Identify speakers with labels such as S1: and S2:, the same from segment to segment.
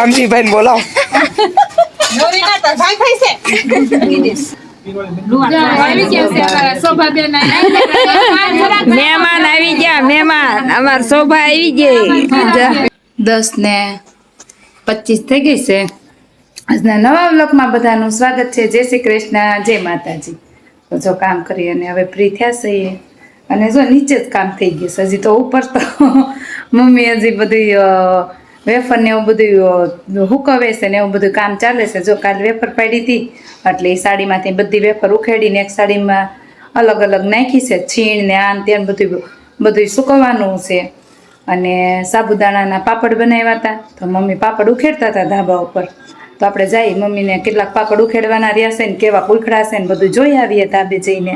S1: રામજીભાઈ ને બોલાવો
S2: ગયા
S3: મહેમાન આવી ગયા મહેમાન. અમાર શોભા આવી ગઈ.
S2: દસ ને પચીસ થઈ ગઈ છે. આજના નવા બ્લોકમાં બધાનું સ્વાગત છે. જય શ્રી કૃષ્ણ જય માતાજી. તો જો કામ કરી અને હવે ફ્રી થયા છીએ. અને જો નીચે જ કામ થઈ ગયું છે. હજી તો ઉપર તો મમ્મી હજી બધું વેફર ને એવું બધું હુકવે છે ને એવું બધું કામ ચાલે છે. જો કાલ વેફર પાડી હતી, એટલે એ સાડીમાંથી બધી વેફર ઉખેડીને એક સાડીમાં અલગ અલગ નાખી છે. છીણ ને આન તેન બધું બધું સુકવવાનું છે. અને સાબુદાણાના પાપડ બનાવ્યા હતા. તો મમ્મી પાપડ ઉખેડતા હતા ધાબા ઉપર. તો આપણે જઈ મમ્મીને કેટલાક પાપડ ઉખેડવાના રહ્યા છે ને કેવા ઉખડા છે ને બધું જોઈ આવીએ ધાબે જઈને.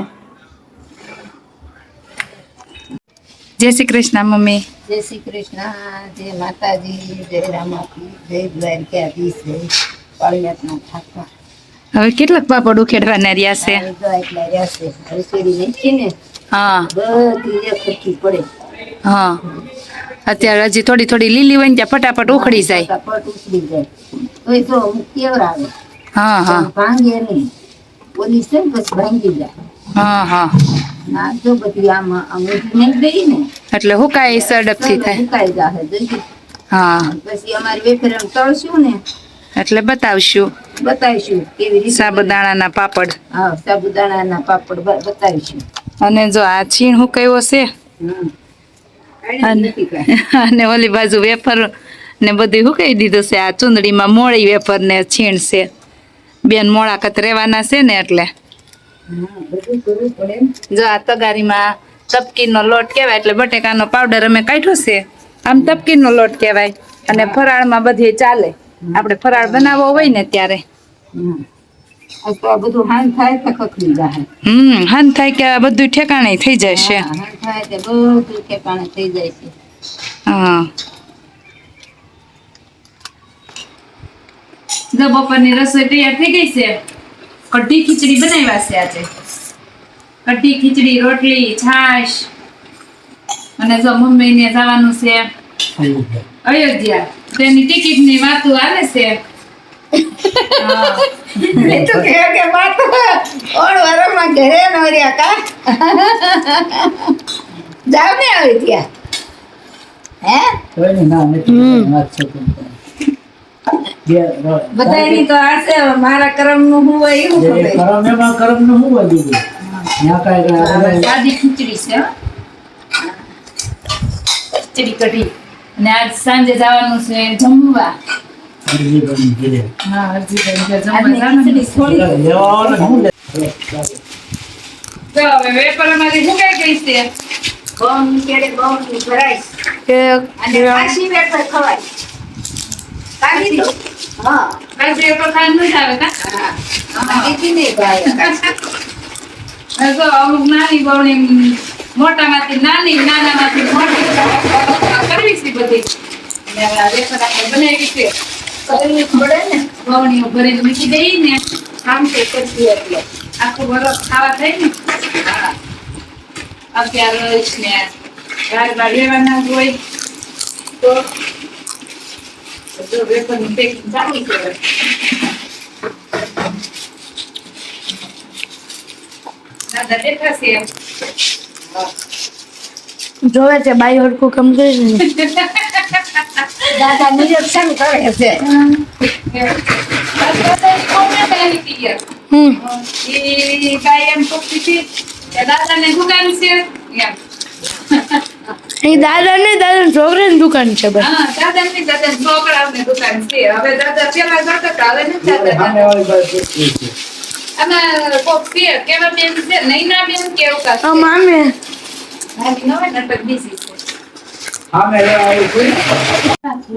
S2: જય શ્રી કૃષ્ણ, મમ્મી.
S3: જય શ્રી કૃષ્ણ જય માતાજી જય રામાપી જય દ્વારકાધીશ જય પાળિયાતના ઠાકર.
S2: હવે કેટલાક પાપડ ઉખેડવાના રહ્યા છે?
S3: એટલા હરસેડી નાખીને
S2: હા.
S3: બધી એક સરખી પડે.
S2: હા. અત્યારે હજી થોડી થોડી લીલી હોય ને ત્યાં ફટાફટ ઉખડી જાય.
S3: પટ ઉછળી જાય. તો અમુક કેવરાવે
S2: હા હા.
S3: ભાંગે નહીં. પોલીસ છે બસ ભાંગી જાય.
S2: હા હા.
S3: ના જો બધી આમ આમ નહીં દઈ ને
S2: એટલે હુકાય સડપથી થાય. હા.
S3: પછી અમારે વેફર તળશું ને?
S2: એટલે બતાવશું.
S3: બતાવીશું કેવી રીતે
S2: સાબુદાણાના પાપડ.
S3: હા સાબુદાણાના પાપડ બતાવીશું.
S2: અને જો આ છીણ હુકાયો છે અને ઓલી બાજુ વેફર ને બધું હુકાઈ દીધું છે. આ ચુંદડીમાં મોળી વેફર ને છીણ છે. બેન મોળાકત રહેવાના છે ને એટલે.
S3: હા.
S2: જો આ તગારીમાં તપકીનો લોટ કહેવાય એટલે બટેકાનો પાવડર અમે કાઢ્યો છે. આમ તપકીનો લોટ કહેવાય. અને ફરાળમાં બધે ચાલે. આપણે ફરાળ બનાવવો હોય ને ત્યારે.
S3: હમ. આ બધું હાન થાય તો ખખડી જાય?
S2: હમ હાન થાય કે આ બધું ઠેકાણે થઈ જાય છે.
S3: હા, હાન થાય તો બધું ઠેકાણે થઈ જાય છે.
S2: હા. જો બપોરની રસોઈ તૈયાર થઈ ગઈ છે. કઢી ખીચડી બનાવ્યા છે આજે. કઢી ખીચડી રોટલી છાશ. અને જો મુંબઈને જવાનું છે અયોધ્યા. તેની ટિકિટની વાતો આવે છે. હા.
S3: એ તો કે કે વાત ઓણ વરમાં ઘરે ન રહ્યા કા? જાવ ને આવી ત્યાં હે તો મારા હું હોય એવું
S2: સાદી ખીચડી છે ખીચડી કઢી અને આજ સાંજે જવાનું છે જમવા હા ગઈ છે
S3: અને કાશી વેફર ખવાય। કાશી તો? હા.
S2: ખાવાનું આવે કા
S3: હા. ભાઈ
S2: નાની બવણી મોટામાંથી નાની, નાનામાંથી મોટી કરવી છે બધી. હવે આપણે બનાવી છે.
S3: કરવી ને
S2: બવણીઓ ભરીને મૂકી દઈ ને
S3: આમ એટલે.
S2: આખું વરસ ખાવા થાય ને? અત્યારે રહીશ ને બાર બાર લેવાના હોય તો જો પેકિંગ ચાલુ છે હવે. દાદા બેઠા છે
S4: જોવે છે બાઈ હડકું કમ કરી છે.
S3: દાદા નિરીક્ષણ કરે છે
S2: દાદા બેસી કે દાદાને દુકાન છે? એમ.
S4: દાદા ને દાદા છોકરાની દુકાન છે બસ.
S2: દાદા દુકાન છે. હવે દાદા પેલા કરતા હવે નથી દાદા.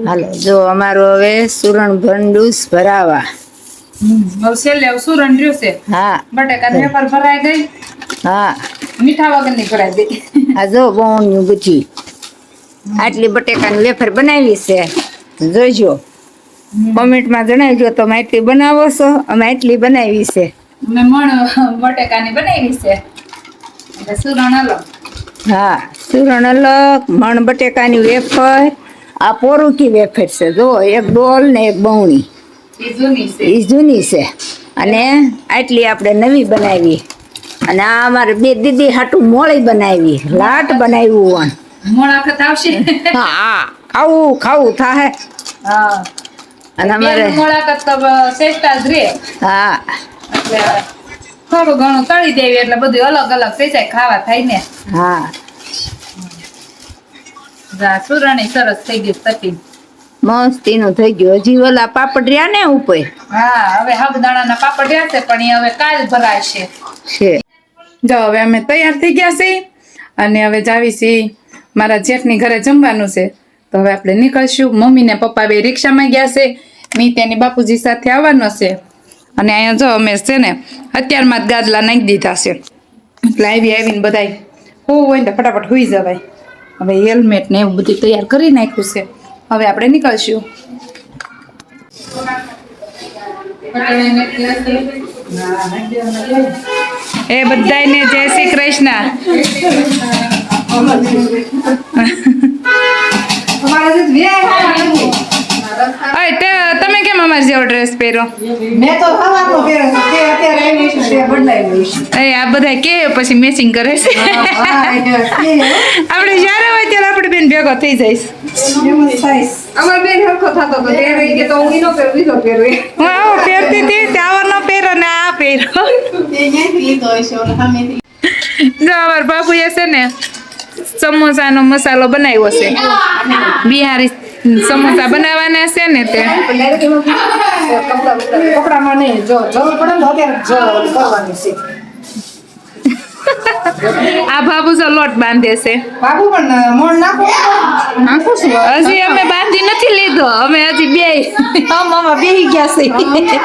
S3: હાલો જો અમારો હવે સુરણ ભંડુસ ભરાવા.
S2: છેલ્લે સુરણ રહ્યું છે.
S3: હા.
S2: બટાકા વેપાર ભરાઈ ગઈ.
S3: હા.
S2: મીઠા વગરની ભરાઈ ગઈ.
S3: આ જો બહુણ્યું ગુજી આટલી બટેકાની વેફર બનાવી છે. જોઈજો. કોમેન્ટમાં જણાવજો તમે આટલી બનાવો છો? અમે આટલી બનાવી છે.
S2: મેં મણ બટેકાની બનાવી છે. એટલે સુરણ અલગ.
S3: હા સુરણ અલગ મણ બટેકાની વેફર આ પોરુકી વેફર છે. જો એક ડોલ ને એક બહુણી.
S2: એ જૂની છે.
S3: અને આટલી આપણે નવી બનાવી. અને આ અમારે બે દીદી હાટું મોળી બનાવી. લાટ બનાવ્યું
S2: મોળાખત આવશે.
S3: હા ખાવું ખાવું થાય
S2: હા.
S3: અને અમારે
S2: બેન તો શ્રેષ્ઠ જ રે
S3: હા.
S2: એટલે થોડું ઘણું તળી દેવી એટલે બધું અલગ અલગ થઈ જાય ખાવા થાય ને.
S3: હા.
S2: જા, સુરણી સરસ થઈ ગયું સતી
S3: મસ્તીનું થઈ ગયું. હજી ઓલા પાપડ રહ્યા ને ઉપર?
S2: હા હવે સાબુદાણાના પાપડ રહ્યા છે પણ એ હવે કાલ ભરાશે.
S3: છે.
S2: જો હવે અમે તૈયાર થઈ ગયા છીએ અને હવે જાવી છીએ મારા જેઠની ઘરે જમવાનું છે. તો હવે આપણે નીકળશું. મમ્મી ને પપ્પા બે રિક્ષામાં ગયા છે. મી તેની બાપુજી સાથે આવવાનો છે. અને અહીંયા જો અમે છે ને અત્યારમાં જ ગાદલા નાખી દીધા છે. એટલે આવી આવીને બધાય હોવું હોય ને ફટાફટ હોઈ જવાય. હવે હેલ્મેટ ને એવું બધું તૈયાર કરી નાખ્યું છે. હવે આપણે નીકળશું. એ બધાયને જય શ્રી કૃષ્ણ. તમે અમાર જેવો ડ્રેસ પહેરો.
S1: મેં તો સવારનો પહેર્યો છે તે અત્યારે આવી છે તે બદલાઈ ગઈ છે.
S2: એ આ બધા કે પછી મેચિંગ કરે છે. આપણે જ્યારે હોય ત્યારે આપણે બેન ભેગો થઈ જઈશ.
S3: અમાર બેન હરખો થતો તો ત્યારે કે તો હું ઈનો પહેરું બીજો પહેરું
S2: હું આવો પહેરતી હતી ત્યાં ન પહેરો ને આ પહેરો.
S1: હશે
S2: જો અમાર બાપુએ છે ને સમોસાનો મસાલો બનાવ્યો છે. બિહારી સમોસા બનાવવાના છે ને તે.
S1: કપડામાં નહીં જો જરૂર પડે ને અત્યારે કરવાની છે.
S2: આ બાબુ જો લોટ બાંધે છે.
S1: બાબુ પણ મોણ નાખો
S3: આખું છું
S2: હજી અમે બાંધી નથી લીધો અમે હજી બે
S3: મામા બેહી ગયા છે.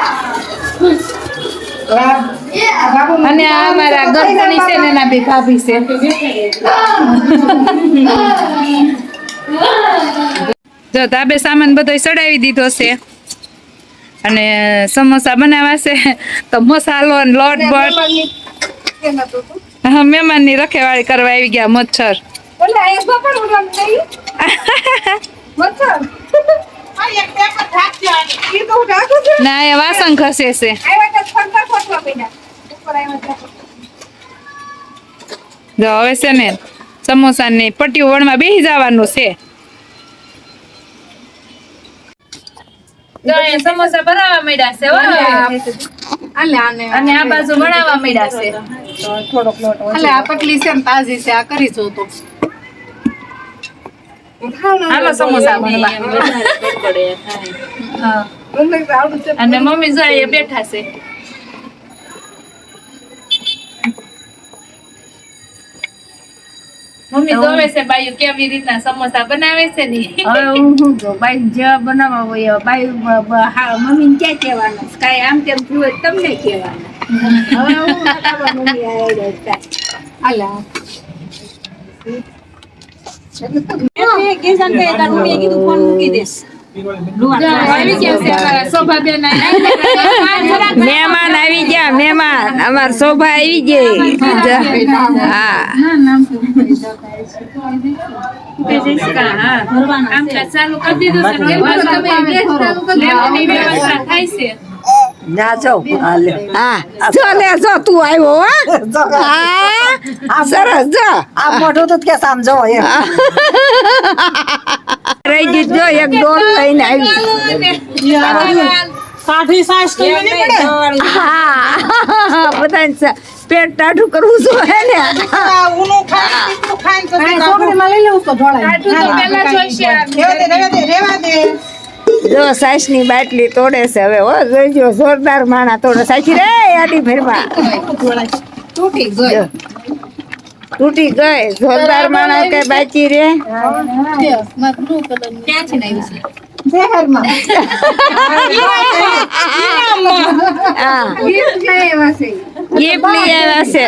S2: અને આ અમારા ગરદણી છે ને એના બે ભાભી છે. જો તાબે સામાન બધો ચડાવી દીધો છે. અને સમોસા બનાવવા છે. તો મસાલો લોટ બોટ મહેમાનની રખેવાળી કરવા આવી ગયા મચ્છર. ના એ વાસણ ખસે છે. જો હવે છે ને સમોસાની પટ્ટીઓ વણમાં બેસી જવાનું છે જો અહીંયા સમોસા બનાવવા મળ્યા છે અને આ બાજુ બનાવવા મળ્યા છે.
S1: એટલે આ પતલી છે ને તાજી છે આ કરી જો તો.
S2: હાલો સમોસા અને મમ્મી જાય બેઠા છે. મમ્મી જોવે છે બાયુ કેવી રીતના સમોસા બનાવે છે ને?
S3: હવે હું શું કહું બાઈ જેવા બનાવવા હોય બાયુ મમ્મી ને ક્યાં કહેવાનું? કાંઈ આમ તેમ થયું હોય તો તમને કહેવાનું. હવે હું
S2: ગયા છે અમારા શોભાબેન
S3: મહેમાન આવી ગયા મહેમાન. અમાર શોભા આવી ગઈ. હા. સરસ જો.
S1: આ મોઢું તો કે સામ જો એમ.
S3: રહી ગઈ જો એક ડોલ લઈને આવી
S1: કાઠી સાસ તો નહીં પડે.
S3: હા બધાને સ- પેટ ટાઢું કરવું જોઈએ ને?
S1: આ ઊનું ખાય તીખું ખાય ને પછી છોકરીમાં લઈ લેવું તો ઢોળાય.
S2: તો પહેલા જોઈશે.
S1: રેવા દે રેવા દે રેવા દે.
S3: જો સાસની બાટલી તોડે છે હવે ઓ જોઈજો જોરદાર માણા તોડે સાચી રે આડી ફેરવા
S1: તૂટી ગયો
S3: જો. તૂટી ગઈ. જોરદાર માણા કઈ બાચી રે
S1: શહેરમાં
S3: હા ગિફ્ટ લઈ આવ્યા છે.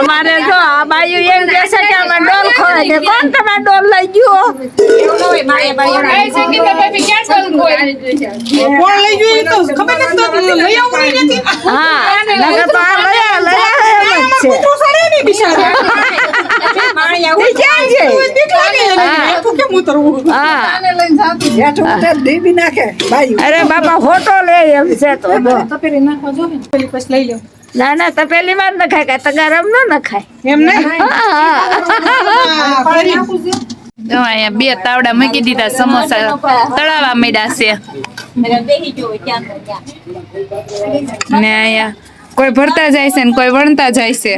S3: અમારે જો આ બાયું એમ કે છે કે અમે ડોલ ખોવાય છે. કોણ તમે ડોલ લઈ ગયો?
S2: કહે છે કે તમે બી ક્યાં ચાલુ હોય?
S1: કોણ લઈ ગયું એ તો? ખબર નથી તો લઈ આવું નથી.
S3: હા નકર તો આ લયા લયા છે. તે અરે બાપા ફોટો લે એમ છે તો. જો. ના. ના તપેલી માં જ નખાય કાંઈ તગારમ ન નખાય
S1: એમ નહીં?
S3: હા, હા.
S2: અહીંયા બે તાવડા મૂકી દીધા સમોસા તળાવા માંડ્યા છે ને અહીંયા કોઈ ભરતા જાય છે ને કોઈ વણતા જાય છે.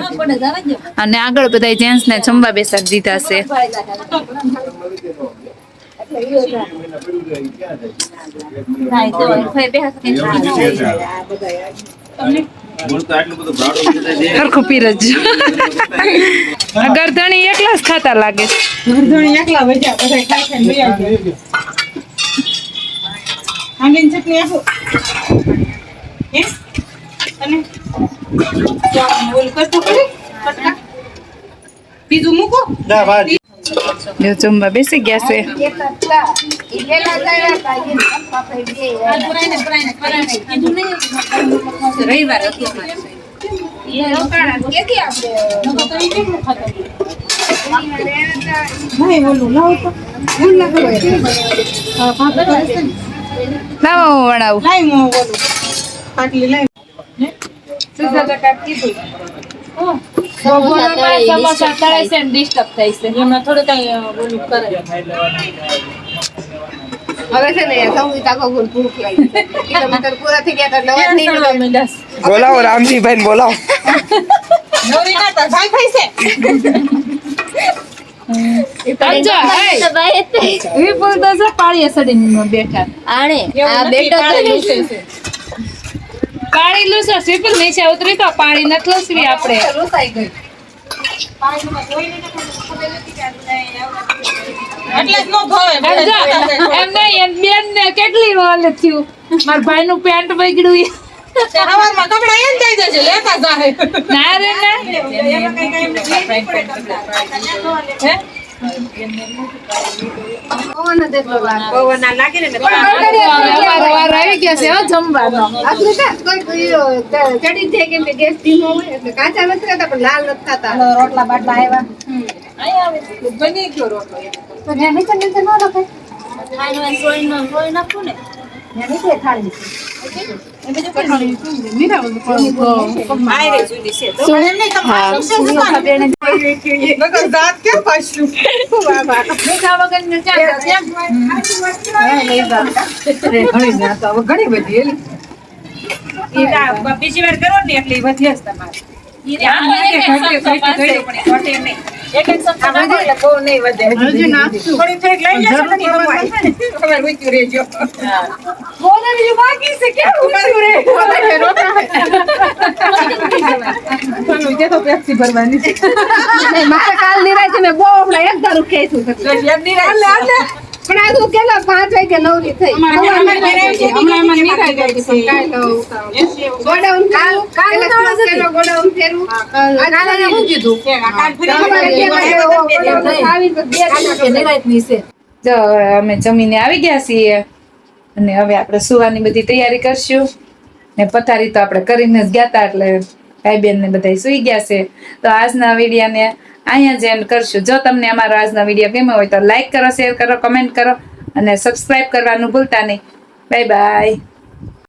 S2: અને આગળ બધા જેન્ટ્સ ને જમવા બેસાડી દીધા છે. ગરધણી એકલા જ ખાતા લાગે છે.
S1: ગરધણી એકલા ખાઈ ચટણી આપો. અને?
S2: જમવા બેસી ગયા છે.
S1: ઓલું લાવો
S2: વણાવું.
S1: લાઈ હું ઓલું પાટલી
S2: સમોસા તળે છે? ડિસ્ટર્બ થાય છે?
S1: એમાં થોડું કઈ ઓલું
S3: હવે છે ને સૌથી તાકો ગુણ ભૂખ લાગી કિલોમીટર પૂરા થઈ ગયા એટલે હવે નહીં
S5: બોલાવો રામજીભાઈ ને બોલાવો
S1: નવરી ના થાય ભાઈ ભાઈ છે.
S2: સમજો વિપુલ તો સડીને બેઠા.
S3: આણે આ બેટો તો
S1: છે.
S2: પાણી લૂસો વિપુલ નીચે ઉતરી તો પાણી નથી લૂસવી આપણે. કેટલી ઓલે થયું. મારા ભાઈ નું પેન્ટ બગડ્યું.
S1: સવારમાં કપડા એમ થઈ જશે લેતા જાહે.
S2: ના રે ના.
S1: રોટલા બાટલા આવ્યા બની ગયો રોટલો. ઘણી બધી બીજી વાર કરો ને એટલે વધી હશે તમારે. થોડી થોડીક લઈ લેશો રહેજો. બાકી છે કેવું કર્યું રે તો પેપ્સી ભરવાની છે.
S3: મારે કાલ નિરાંતે મેં બહુ હમણાં એક ધારું ખેંચ્યું હતું. પણ આ તો કેટલા પાંચ વાગે નવરી થઈ
S1: છે, છે.
S3: ગોડાઉન ક્રોસ કર્યો, ગોડાઉન ફેરવું. કાલે હું કીધું
S1: કાલ
S3: કેમ. આવી
S2: હવે અમે જમીને આવી ગયા છીએ અને હવે આપણે સુવાની બધી તૈયારી કરશું. ને પથારી તો આપણે કરીને જ ગયા હતા એટલે ભાઈ બેન ને બધા સુઈ ગયા છે. તો આજના વિડીયોને અહીંયા જ એન્ડ કરશું. જો તમને અમારો આજનો વીડિયો ગમ્યો હોય તો લાઈક કરો શેર કરો કમેન્ટ કરો અને સબસ્ક્રાઈબ કરવાનું ભૂલતા નહીં. Bye bye